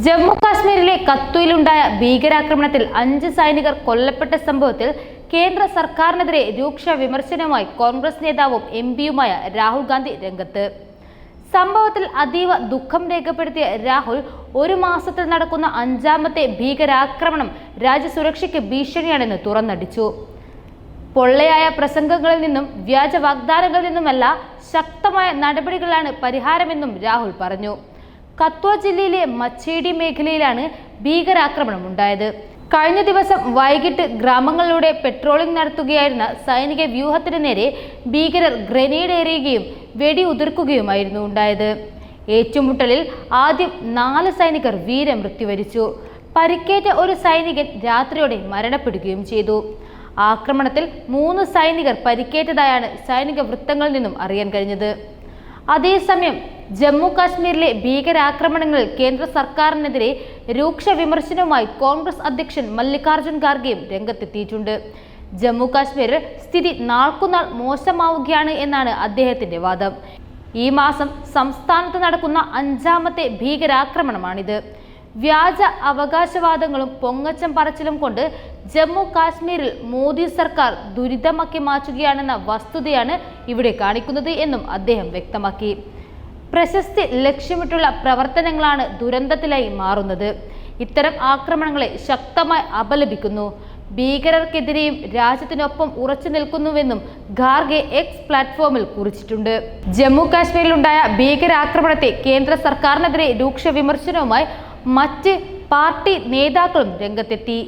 ജമ്മു കാശ്മീരിലെ കത്തുയിലുണ്ടായ ഭീകരാക്രമണത്തിൽ അഞ്ച് സൈനികർ കൊല്ലപ്പെട്ട സംഭവത്തിൽ കേന്ദ്ര സർക്കാരിനെതിരെ രൂക്ഷ വിമർശനവുമായി കോൺഗ്രസ് നേതാവും എം പിയുമായ രാഹുൽ ഗാന്ധി രംഗത്ത്. സംഭവത്തിൽ അതീവ ദുഃഖം രേഖപ്പെടുത്തിയ രാഹുൽ ഒരു മാസത്തിൽ നടക്കുന്ന അഞ്ചാമത്തെ ഭീകരാക്രമണം രാജ്യസുരക്ഷയ്ക്ക് ഭീഷണിയാണെന്ന് തുറന്നടിച്ചു. പൊള്ളയായ പ്രസംഗങ്ങളിൽ നിന്നും വ്യാജ വാഗ്ദാനങ്ങളിൽ നിന്നുമല്ല ശക്തമായ നടപടികളാണ് പരിഹാരമെന്നും രാഹുൽ പറഞ്ഞു. കത്വ ജില്ലയിലെ മച്ചേടി മേഖലയിലാണ് ഭീകരാക്രമണം ഉണ്ടായത് കഴിഞ്ഞ ദിവസം വൈകിട്ട് ഗ്രാമങ്ങളിലൂടെ പെട്രോളിംഗ് നടത്തുകയായിരുന്ന സൈനിക വ്യൂഹത്തിന് നേരെ ഭീകരർ ഗ്രനേഡ് എറിയുകയും വെടി വെടിയുതിർക്കുകയുമായിരുന്നു ഉണ്ടായത്. ഏറ്റുമുട്ടലിൽ ആദ്യം നാല് സൈനികർ വീരമൃത്യു വരിച്ചു. പരിക്കേറ്റ ഒരു സൈനികൻ രാത്രിയോടെ മരണപ്പെടുകയും ചെയ്തു. ആക്രമണത്തിൽ മൂന്ന് സൈനികർ പരിക്കേറ്റതായാണ് സൈനിക വൃത്തങ്ങളിൽ നിന്നും അറിയാൻ കഴിഞ്ഞത്. അതേസമയം ജമ്മു കാശ്മീരിലെ ഭീകരാക്രമണങ്ങളിൽ കേന്ദ്ര സർക്കാരിനെതിരെ രൂക്ഷ വിമർശനവുമായി കോൺഗ്രസ് അധ്യക്ഷൻ മല്ലികാർജുൻ ഖാർഗെയും രംഗത്തെത്തിയിട്ടുണ്ട്. ജമ്മു കാശ്മീരിൽ സ്ഥിതി നാൾക്കുനാൾ മോശമാവുകയാണ് എന്നാണ് അദ്ദേഹത്തിന്റെ വാദം. ഈ മാസം സംസ്ഥാനത്ത് നടക്കുന്ന അഞ്ചാമത്തെ ഭീകരാക്രമണമാണിത്. വ്യാജ അവകാശവാദങ്ങളും പൊങ്ങച്ചം പറച്ചിലും കൊണ്ട് ജമ്മു കാശ്മീരിൽ മോദി സർക്കാർ ദുരിതമാക്കി മാറ്റുകയാണെന്ന വസ്തുതയാണ് ഇവിടെ കാണിക്കുന്നത് എന്നും അദ്ദേഹം വ്യക്തമാക്കി. പ്രശസ്തി ലക്ഷ്യമിട്ടുള്ള പ്രവർത്തനങ്ങളാണ് ദുരന്തത്തിലായി മാറുന്നത്. ഇത്തരം ആക്രമണങ്ങളെ ശക്തമായി അപലപിക്കുന്നു. ഭീകരർക്കെതിരെയും രാജ്യത്തിനൊപ്പം ഉറച്ചു നിൽക്കുന്നുവെന്നും ഖാർഗെ എക്സ് പ്ലാറ്റ്ഫോമിൽ കുറിച്ചിട്ടുണ്ട്. ജമ്മു കാശ്മീരിലുണ്ടായ ഭീകരാക്രമണത്തെ കേന്ദ്ര സർക്കാരിനെതിരെ രൂക്ഷ വിമർശനവുമായി മറ്റ് പാർട്ടി നേതാക്കളും രംഗത്തെത്തി.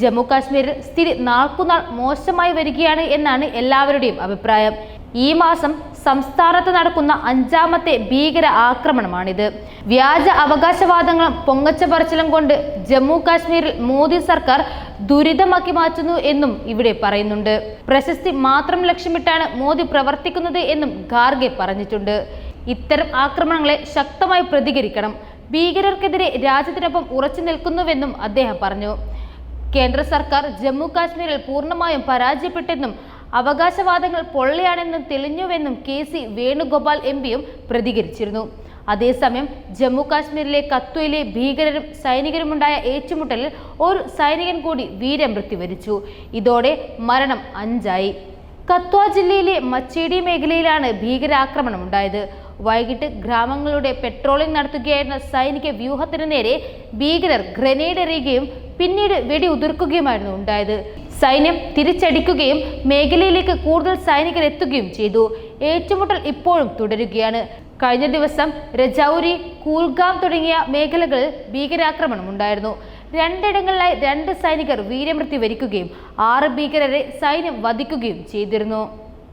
ജമ്മു കാശ്മീരിൽ സ്ഥിതി നാൾക്കുനാൾ മോശമായി വരികയാണ് എന്നാണ് എല്ലാവരുടെയും അഭിപ്രായം. ഈ മാസം സംസ്ഥാനത്ത് നടക്കുന്ന അഞ്ചാമത്തെ ഭീകര ആക്രമണമാണിത്. വ്യാജ അവകാശവാദങ്ങളും പൊങ്ങച്ച പറച്ചിലും കൊണ്ട് ജമ്മു കാശ്മീരിൽ മോദി സർക്കാർ ദുരിതമാക്കി മാറ്റുന്നു എന്നും ഇവിടെ പറയുന്നുണ്ട്. പ്രശസ്തി മാത്രം ലക്ഷ്യമിട്ടാണ് മോദി പ്രവർത്തിക്കുന്നത് എന്നും ഖാർഗെ പറഞ്ഞിട്ടുണ്ട്. ഇത്തരം ആക്രമണങ്ങളെ ശക്തമായി പ്രതികരിക്കണം. ഭീകരർക്കെതിരെ രാജ്യത്തിനൊപ്പം ഉറച്ചു നിൽക്കുന്നുവെന്നും അദ്ദേഹം പറഞ്ഞു. കേന്ദ്ര സർക്കാർ ജമ്മു കാശ്മീരിൽ പൂർണമായും പരാജയപ്പെട്ടെന്നും അവകാശവാദങ്ങൾ പൊള്ളയാണെന്നും തെളിഞ്ഞുവെന്നും കെ സി വേണുഗോപാൽ എം പിയും പ്രതികരിച്ചിരുന്നു. അതേസമയം ജമ്മു കാശ്മീരിലെ കത്വയിലെ ഭീകരരും സൈനികരുമുണ്ടായ ഏറ്റുമുട്ടലിൽ ഒരു സൈനികൻ കൂടി വീരമൃത്യു വരിച്ചു. ഇതോടെ മരണം അഞ്ചായി. കത്വ ജില്ലയിലെ മച്ചേടി മേഖലയിലാണ് ഭീകരാക്രമണം ഉണ്ടായത് വൈകിട്ട് ഗ്രാമങ്ങളുടെ പെട്രോളിംഗ് നടത്തുകയായിരുന്ന സൈനിക വ്യൂഹത്തിന് നേരെ ഭീകരർ ഗ്രനേഡ് എറിയുകയും പിന്നീട് വെടി ഉതിർക്കുകയുമായിരുന്നു ഉണ്ടായത്. സൈന്യം തിരിച്ചടിക്കുകയും മേഖലയിലേക്ക് കൂടുതൽ സൈനികർ എത്തുകയും ചെയ്തു. ഏറ്റുമുട്ടൽ ഇപ്പോഴും തുടരുകയാണ്. കഴിഞ്ഞ ദിവസം രജൌരി കൂൽഗാം തുടങ്ങിയ മേഖലകളിൽ ഭീകരാക്രമണം ഉണ്ടായിരുന്നു. രണ്ടിടങ്ങളിലായി രണ്ട് സൈനികർ വീരമൃത്യു വരിക്കുകയും ആറ് ഭീകരരെ സൈന്യം വധിക്കുകയും ചെയ്തിരുന്നു.